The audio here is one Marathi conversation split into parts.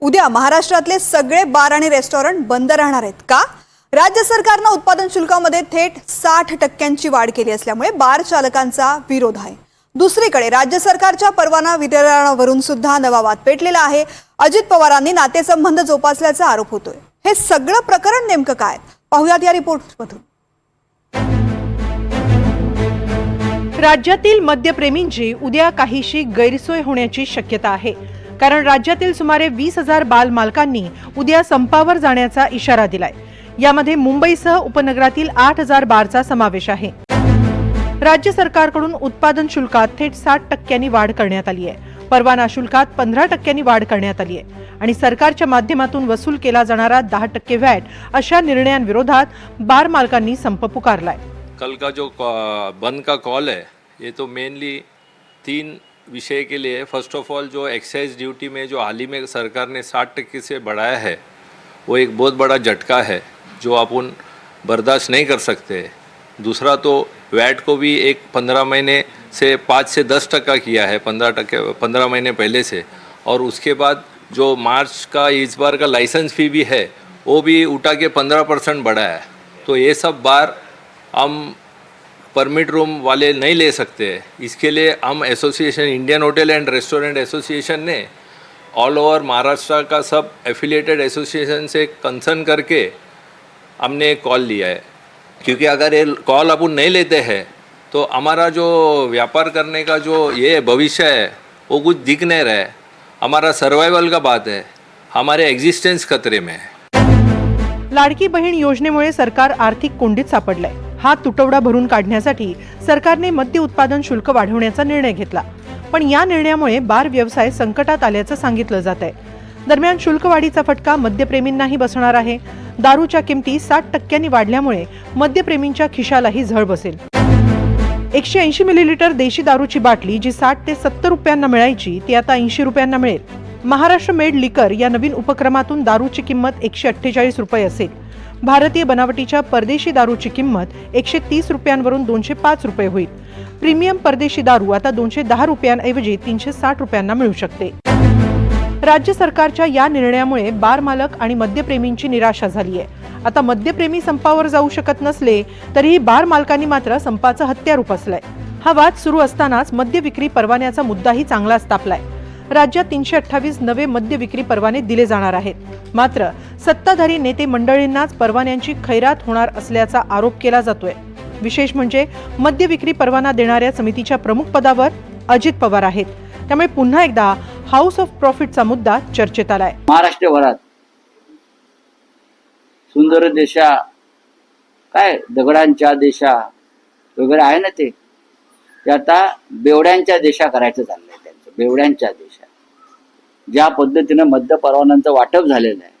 उद्या महाराष्ट्रातले सगळे बार आणि रेस्टॉरंट बंद राहणार आहेत का? राज्य सरकारनं उत्पादन शुल्कामध्ये थेट साठ टक्क्यांची वाढ केली असल्यामुळे बार चालकांचा विरोध आहे. दुसरीकडे राज्य सरकारच्या परवाना वितरणावरून सुद्धा नवा वाद पेटलेला आहे. अजित पवारांनी नातेसंबंध जोपासल्याचा आरोप होतोय. हे सगळं प्रकरण नेमकं काय? पाहुयात या रिपोर्टमधून. राज्यातील मद्यप्रेमींची उद्या काहीशी गैरसोय होण्याची शक्यता आहे. कारण राज्यातील सुमारे वीस हजार बाल मालकांनी उद्या संपावर जाण्याचा इशारा दिलाय. यामध्ये मुंबईसह उपनगरातील आठ हजार बारचा समावेश आहे. राज्य सरकारकडून उत्पादन शुल्कात थेट साठ टक्क्यांनी वाढ करण्यात आली आहे. परवाना शुल्कात पंधरा टक्क्यांनी वाढ करण्यात आली आहे. आणि सरकारच्या माध्यमातून वसूल केला जाणारा दहा टक्के व्हॅट अशा निर्णयांविरोधात बार मालकांनी संप पुकारलाय. कल का जो बंद का कॉल है ये तो मेनली तीन विषय के लिए फ़र्स्ट ऑफ़ ऑल जो एक्साइज ड्यूटी में जो हाल ही में सरकार ने साठ टक्के से बढ़ाया है, वो एक बहुत बड़ा झटका है, जो आप उन बर्दाश्त नहीं कर सकते। दूसरा तो वैट को भी एक पंद्रह महीने से पाँच से दस टका किया है, पंद्रह टके पंद्रह महीने पहले से। और उसके बाद जो मार्च का, इस बार का लाइसेंस फ़ी भी है, वो भी उठा के पंद्रह परसेंट बढ़ा है। तो ये सब बार हम परमिट रूम वाले नहीं ले सकते। इसके लिए हम association Indian hotel and restaurant association ने ऑल ओवर महाराष्ट्र का सब एफिलिएटेड एसोसिएशन से कंसर्न करके हमने एक कॉल लिया है। क्योंकि अगर ये कॉल अपन नहीं लेते हैं तो हमारा जो व्यापार करने का जो ये भविष्य है वो कुछ दिख नहीं रहा है। हमारा सर्वाइवल का बात है। हमारे एग्जिस्टेंस खतरे में है। लाडकी बहीण योजनेमुळे सरकार आर्थिक कोंडीत सापडलंय। हा तुटवडा भरून काढण्यासाठी सरकारने मद्य उत्पादन शुल्क वाढवण्याचा निर्णय घेतला. पण या निर्णयामुळे बार व्यवसाय संकटात आल्याचं सांगितलं जात आहे दरम्यान शुल्क वाढीचा फटका मद्यप्रेमींनाही बसणार आहे. दारूच्या किमती साठ टक्क्यांनी वाढल्यामुळे मद्यप्रेमींच्या खिशालाही झळ बसेल. एकशे ऐंशी मिलीलिटर देशी दारूची बाटली जी साठ ते सत्तर रुपयांना मिळायची ती आता ऐंशी रुपयांना मिळेल. महाराष्ट्र मेड लिकर या नवीन उपक्रमातून दारूची किंमत एकशे अठ्ठेचाळीस रुपये असेल. भारतीय बनावटीच्या परदेशी दारूची किंमत एकशे तीस रुपयांवरून दोनशे पाच रुपये होईल. प्रीमियम परदेशी दारू आता दोनशे दहा रुपयांऐवजी तीनशे साठ रुपयांना मिळू शकते. राज्य सरकारच्या या निर्णयामुळे बार मालक आणि मद्यप्रेमींची निराशा झाली आहे आता मद्यप्रेमी संपावर जाऊ शकत नसले तरीही बार मालकांनी मात्र संपाचं हत्यार उपसलंय हा वाद सुरू असतानाच मद्य विक्री परवान्याचा मुद्दाही चांगलाच तापलाय राज्यात तीनशे अठ्ठावीस नवे मद्य विक्री परवाने दिले जाणार आहेत. मात्र सत्ताधारी नेते मंडळींनाच परवान्यांची खैरात होणार असल्याचा आरोप केला जातोय. विशेष म्हणजे मद्य विक्री परवाना देणाऱ्या समितीच्या प्रमुख पदावर अजित पवार आहेत. त्यामुळे पुन्हा एकदा हाऊस ऑफ प्रॉफिटचा मुद्दा चर्चेत आलाय. महाराष्ट्रभरात सुंदर देशा काय दगडांच्या देशा वगैरे आहे ना ते आता बेवड्यांच्या देशा करायचं चाललंय. बेवड्यांच्या देशात. ज्या पद्धतीनं मद्य परवान्यांचं वाटप झालेलं आहे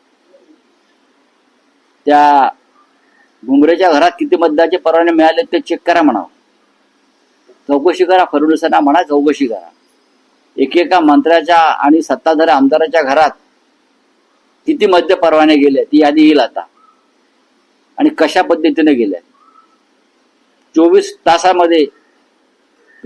त्या घुमरेच्या घरात किती मद्याचे परवाने मिळाले ते चेक करा म्हणावं. चौकशी करा फडणवीसांना म्हणा चौकशी करा. एकेका मंत्र्याच्या आणि सत्ताधारी आमदाराच्या घरात किती मद्य परवाने गेले ती यादी येईल आता. आणि कशा पद्धतीने गेल्या चोवीस तासामध्ये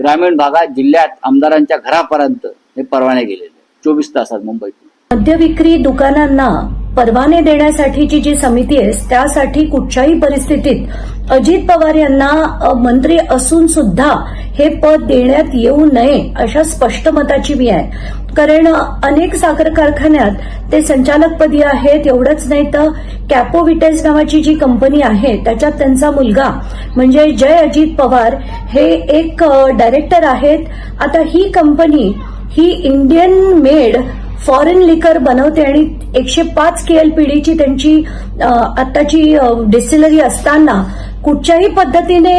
ग्रामीण भागात जिल्ह्यात आमदारांच्या घरापर्यंत हे परवाने गेलेले चोवीस तासात मुंबईतून. मद्य विक्री दुकानांना परवाने देण्यासाठीची जी समिती आहे त्यासाठी कुठच्याही परिस्थितीत अजित पवार यांना मंत्री असून सुद्धा हे पद देण्यात येऊ नये अशा स्पष्ट मताची मी आहे. कारण अनेक साखर कारखान्यात ते संचालकपदी आहेत एवढंच नाही तर कॅपोविटेस नावाची जी कंपनी आहे त्याच्यात त्यांचा मुलगा म्हणजे जय अजित पवार हे एक डायरेक्टर आहेत. आता ही कंपनी ही इंडियन मेड फॉरेन लिकर बनवते आणि एकशे पाच के एल पीडीची त्यांची आताची डिस्टिलरी असताना कुठच्याही पद्धतीने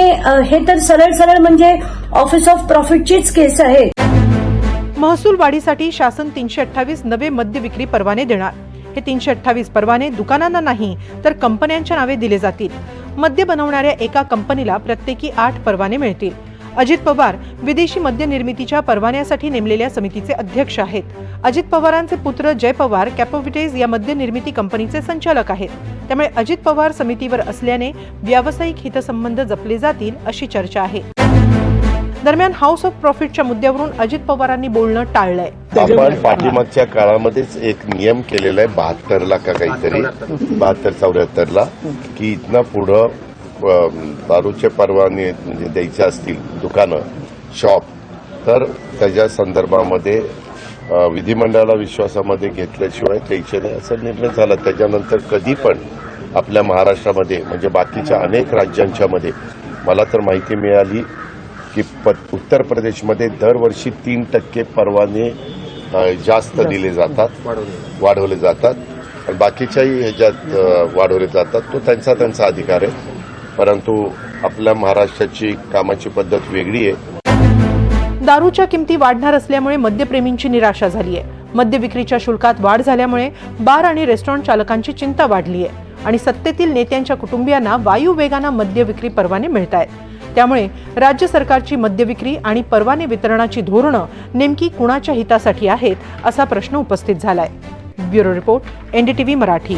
हे तर सरळ सरळ म्हणजे ऑफिस ऑफ प्रॉफिटचीच केस आहे. महसूल वाढीसाठी शासन तीनशे अठ्ठावीस नवे मद्य विक्री परवाने देणार. हे तीनशे अठ्ठावीस परवाने दुकानांना नाही तर कंपन्यांच्या नावे दिले जातील. मद्य बनवणाऱ्या एका कंपनीला प्रत्येकी आठ परवाने मिळतील. अजित पवार विदेशी मद्य निर्मितीच्या परवान्यासाठी नेमलेल्या समितीचे अध्यक्ष आहेत. अजित पवारांचे पुत्र जय पवार कॅपोविटेज या मद्य निर्मिती कंपनीचे संचालक आहेत. त्यामुळे अजित पवार समितीवर असल्याने व्यावसायिक हितसंबंध जपले जातील अशी चर्चा आहे. दरम्यान हाऊस ऑफ प्रॉफिटच्या मुद्द्यावरून अजित पवारांनी बोलणं टाळलंय. आपण पाठीमागच्या काळामध्येच एक नियम केलेला आहे बहात्तरला का काहीतरी बहात्तर चौऱ्याहत्तरला की इथनं पुढं दारूचे परवाने म्हणजे द्यायचे असतील दुकानं शॉप तर त्याच्या संदर्भामध्ये विधिमंडळाला विश्वासामध्ये घेतल्याशिवाय द्यायचे नाही असा निर्णय झाला. त्याच्यानंतर कधी पण आपल्या महाराष्ट्रामध्ये म्हणजे बाकीच्या अनेक राज्यांच्या मध्ये मला तर माहिती मिळाली की प उत्तर प्रदेशमध्ये दरवर्षी तीन टक्के परवाने जास्त दिले जातात वाढवले जातात. आणि बाकीच्याही ह्याच्यात वाढवले जातात. तो त्यांचा त्यांचा अधिकार आहे. परंतु आपल्या महाराष्ट्राची कामाची पद्धत वेगळी आहे. दारूच्या किमती वाढणार असल्यामुळे मद्यप्रेमींची निराशा झाली आहे मद्य विक्रीच्या शुल्कात वाढ झाल्यामुळे बार आणि रेस्टॉरंट चालकांची चिंता वाढली आहे आणि सत्तेतील नेत्यांच्या कुटुंबियांना वायू वेगानं मद्य विक्री परवाने मिळत आहेत त्यामुळे राज्य सरकारची मद्य विक्री आणि परवाने वितरणाची धोरणं नेमकी कुणाच्या हितासाठी आहेत असा प्रश्न उपस्थित झालाय. Bureau report NDTV Marathi.